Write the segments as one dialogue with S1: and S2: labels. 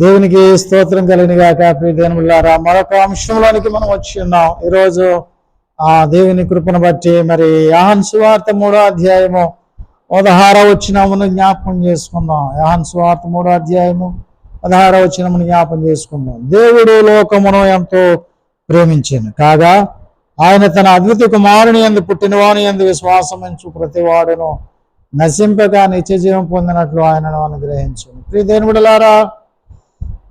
S1: దేవునికి స్తోత్రం కలిగిన గాక ప్రియదేనులారా మరొక అంశంలోనికి మనం వచ్చి ఉన్నాం. ఈరోజు ఆ దేవుని కృపను బట్టి మరి యాహన్ సువార్త మూడో అధ్యాయము పదహార వచ్చినమును జ్ఞాపకం చేసుకుందాం. యాహన్ సువార్త మూడో అధ్యాయము పదహార వచ్చినమును జ్ఞాపకం చేసుకుందాం. దేవుడు లోకమును ఎంతో ప్రేమించాను. కాగా ఆయన తన అద్భుత కుమారుని ఎందు పుట్టినవాని ఎందు విశ్వాసమించు ప్రతివాడును నశింపగా నిత్య జీవం పొందినట్లు ఆయనను అనుగ్రహించు ప్రియ దేవుడులారా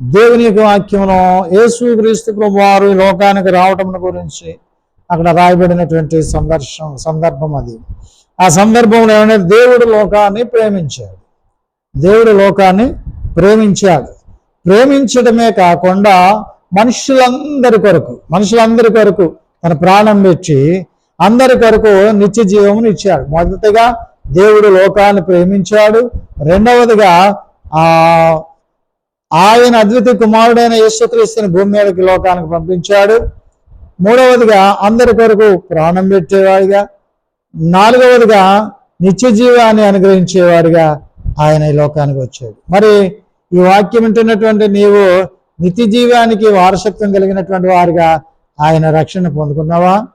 S1: దేవుని యొక్క వాక్యంలో యేసు క్రీస్తు ప్రభు వారు లోకానికి రావటం గురించి అక్కడ రాయబడినటువంటి సందర్శం సందర్భం అది. ఆ సందర్భంలో ఏమైనా దేవుడు లోకాన్ని ప్రేమించాడు. దేవుడు లోకాన్ని ప్రేమించాడు. ప్రేమించడమే కాకుండా మనుషులందరి కొరకు మనుషులందరి కొరకు తన ప్రాణం పెట్టి అందరి కొరకు నిత్య జీవమును ఇచ్చాడు. మొదటిగా దేవుడు లోకాన్ని ప్రేమించాడు. రెండవదిగా ఆ ఆయన అద్వితీయ కుమారుడైన యేసుక్రీస్తుని భూమి మీదకి లోకానికి పంపించాడు. మూడవదిగా అందరి కొరకు ప్రాణం పెట్టేవాడిగా. నాలుగవదిగా నిత్య జీవాన్ని అనుగ్రహించేవాడిగా ఆయన ఈ లోకానికి వచ్చాడు. మరి ఈ వాక్యం వింటున్నటువంటి నీవు నిత్య జీవానికి వారసత్వం కలిగినటువంటి వారిగా ఆయన రక్షణ పొందుకున్నావా?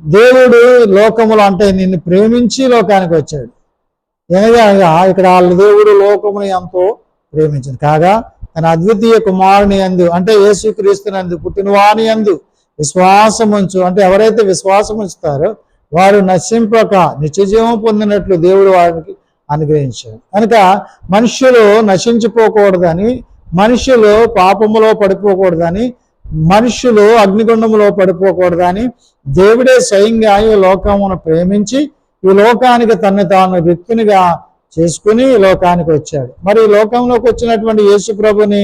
S1: దేవుడు లోకములు అంటే నిన్ను ప్రేమించి లోకానికి వచ్చాడు. అనగా ఇక్కడ వాళ్ళ దేవుడు లోకముని ఎంతో ప్రేమించింది. కాగా తన అద్వితీయ కుమారుని అందు అంటే యేసుక్రీస్తునందు పుట్టినవాని అందు విశ్వాసం ఉంచు అంటే ఎవరైతే విశ్వాసం ఉంచుతారో వారు నశింపక నిత్యజీవం పొందినట్లు దేవుడు వారికి అనుగ్రహించాడు. కనుక మనుషులు నశించిపోకూడదని మనుషులు పాపములో పడిపోకూడదని మనుషులు అగ్నిగుండములో పడిపోకూడదని దేవుడే స్వయంగా ఈ లోకమును ప్రేమించి ఈ లోకానికి తన్ను తాను వ్యక్తునిగా చేసుకుని లోకానికి వచ్చాడు. మరి లోకంలోకి వచ్చినటువంటి యేసు ప్రభుని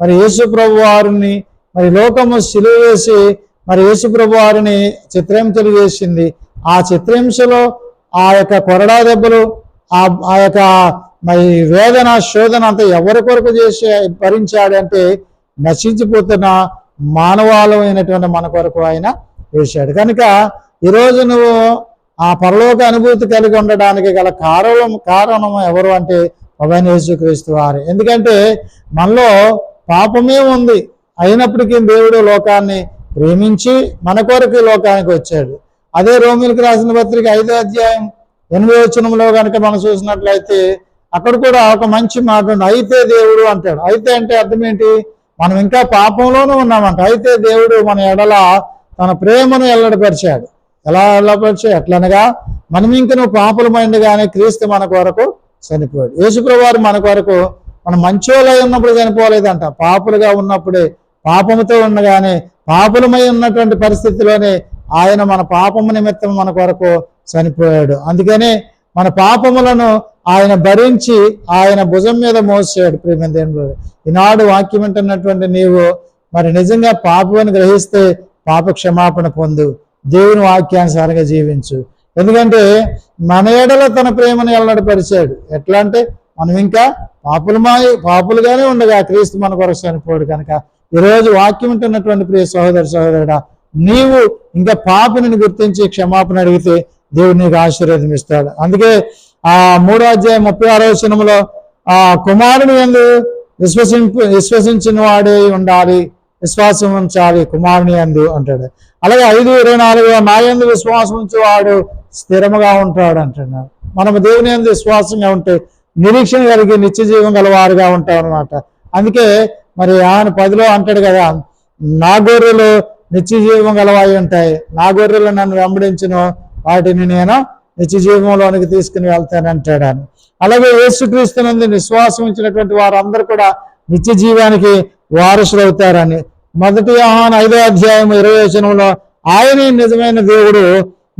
S1: మరి యేసు ప్రభు వారిని మరి లోకము సిలువ వేసి మరి యేసు ప్రభు వారిని చిత్రహింసలు చేసింది. ఆ చిత్రహింసలో ఆ యొక్క కొరడా దెబ్బలు ఆ ఆ యొక్క మరి వేదన శోధన అంతా ఎవరి కొరకు చేసి భరించాడంటే నశించిపోతున్న మానవాళమైనటువంటి మన కొరకు ఆయన వేశాడు కనుక ఈరోజు నువ్వు ఆ పరలోక అనుభూతి కలిగి ఉండడానికి గల కారణం కారణం ఎవరు అంటే పవన్ యేసుక్రీస్తు వారు. ఎందుకంటే మనలో పాపమే ఉంది. అయినప్పటికీ దేవుడు లోకాన్ని ప్రేమించి మన కొరకు లోకానికి వచ్చాడు. అదే రోమిలకు రాసిన పత్రిక ఐదో అధ్యాయం ఎనిమిదో వచనంలో కనుక మనం చూసినట్లయితే అక్కడ కూడా ఒక మంచి మాట ఉంది అయితే దేవుడు అంటాడు. అయితే అంటే అర్థం ఏంటి? మనం ఇంకా పాపంలోనూ ఉన్నామంట. అయితే దేవుడు మన ఎడల తన ప్రేమను ఎల్లడిపరిచాడు. ఎలా ఎల్లపరిచాడు ఎట్లనగా? మనం ఇంక నువ్వు క్రీస్తు మన కొరకు చనిపోయాడు. యేసుప్రవారు మన కొరకు మనం మంచోలై ఉన్నప్పుడు చనిపోలేదంట. పాపులుగా ఉన్నప్పుడే పాపముతో ఉండగానే పాపులమై ఉన్నటువంటి పరిస్థితిలోనే ఆయన మన పాపము నిమిత్తం మన కొరకు చనిపోయాడు. అందుకనే మన పాపములను ఆయన భరించి ఆయన భుజం మీద మోసాడు ప్రేమేంద్రుడు ఈనాడు వాక్యం వింటున్నటువంటి నీవు మరి నిజంగా పాపమని గ్రహిస్తే పాప క్షమాపణ పొందు. దేవుని వాక్యానుసారంగా జీవించు. ఎందుకంటే మన ఏడలో తన ప్రేమను ఎల్లడపరిచాడు ఎట్లా అంటే మనం ఇంకా పాపులమా పాపులుగానే ఉండగా క్రీస్తు మన కొరకు చనిపోడు కనుక ఈరోజు వాక్యం ఉంటున్నటువంటి ప్రియ సహోదరు సహోదరుడా నీవు ఇంకా పాపిని గుర్తించి క్షమాపణ అడిగితే దేవుడు నీకు ఆశీర్వాదం ఇస్తాడు. అందుకే ఆ మూడో అధ్యాయం ముప్పై ఆరో వచనంలో ఆ కుమారుని ఎందు విశ్వసింపు విశ్వసించిన వాడే ఉండాలి. విశ్వాసం ఉంచాలి కుమారుని అందు అంటాడు. అలాగే ఐదు ఇరవై నాలుగు నా ఎందు విశ్వాసం ఉంచేవాడు స్థిరముగా ఉంటాడు అంటున్నాడు. మనము దేవుని ఎందు విశ్వాసంగా ఉంటే నిరీక్షణ కలిగి నిత్య జీవం గలవారుగా ఉంటాం అనమాట అందుకే మరి ఆయన పదిలో అంటాడు కదా నా గొర్రెలు నిత్య జీవం గలవాయి ఉంటాయి. నా గొర్రెలు నన్ను వెంబడించను వాటిని నేను నిత్య జీవంలోనికి తీసుకుని వెళ్తానంటాడు అని అలాగే యేసుక్రీస్తునందు విశ్వాసం ఉంచినటువంటి వారందరూ కూడా నిత్య జీవానికి వారసులు అవుతారని మొదటి ఆహాన్ ఐదో అధ్యాయం ఇరవై వచనంలో ఆయనే నిజమైన దేవుడు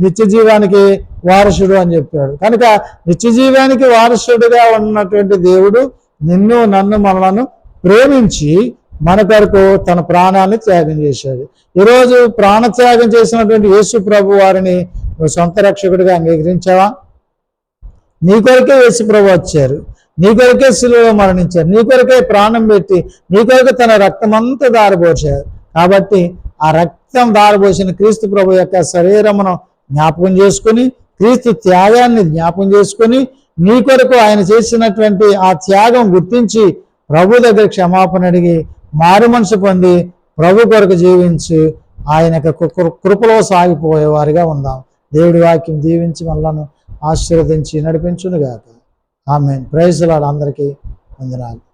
S1: నిత్య జీవానికి వారసుడు అని చెప్పాడు. కనుక నిత్య జీవానికి వారసుడిగా ఉన్నటువంటి దేవుడు నిన్ను నన్ను మనలను ప్రేమించి మన కొరకు తన ప్రాణాన్ని త్యాగం చేశాడు. ఈరోజు ప్రాణత్యాగం చేసినటువంటి యేసు ప్రభు వారిని నువ్వు సొంత రక్షకుడిగా అంగీకరించావా? నీ కొరకే యేసు ప్రభు వచ్చారు. నీ కొరకే శిలువలో మరణించారు. నీ కొరకే ప్రాణం పెట్టి నీ కొరకు తన రక్తం అంతా దారిపోసారు కాబట్టి ఆ రక్తం దారిపోసిన క్రీస్తు ప్రభు యొక్క శరీరమును జ్ఞాపకం చేసుకుని క్రీస్తు త్యాగాన్ని జ్ఞాపకం చేసుకుని నీ కొరకు ఆయన చేసినటువంటి ఆ త్యాగం గుర్తించి ప్రభు దగ్గర క్షమాపణ అడిగి మారు మనసు పొంది ప్రభు కొరకు జీవించి ఆయన కృపలో సాగిపోయేవారిగా ఉందాం. దేవుడి వాక్యం దీవించి మనలను ఆశీర్వదించి నడిపించునుగాక. ఆమె ప్రైజ్లాడు అందరికీ వందనాలు.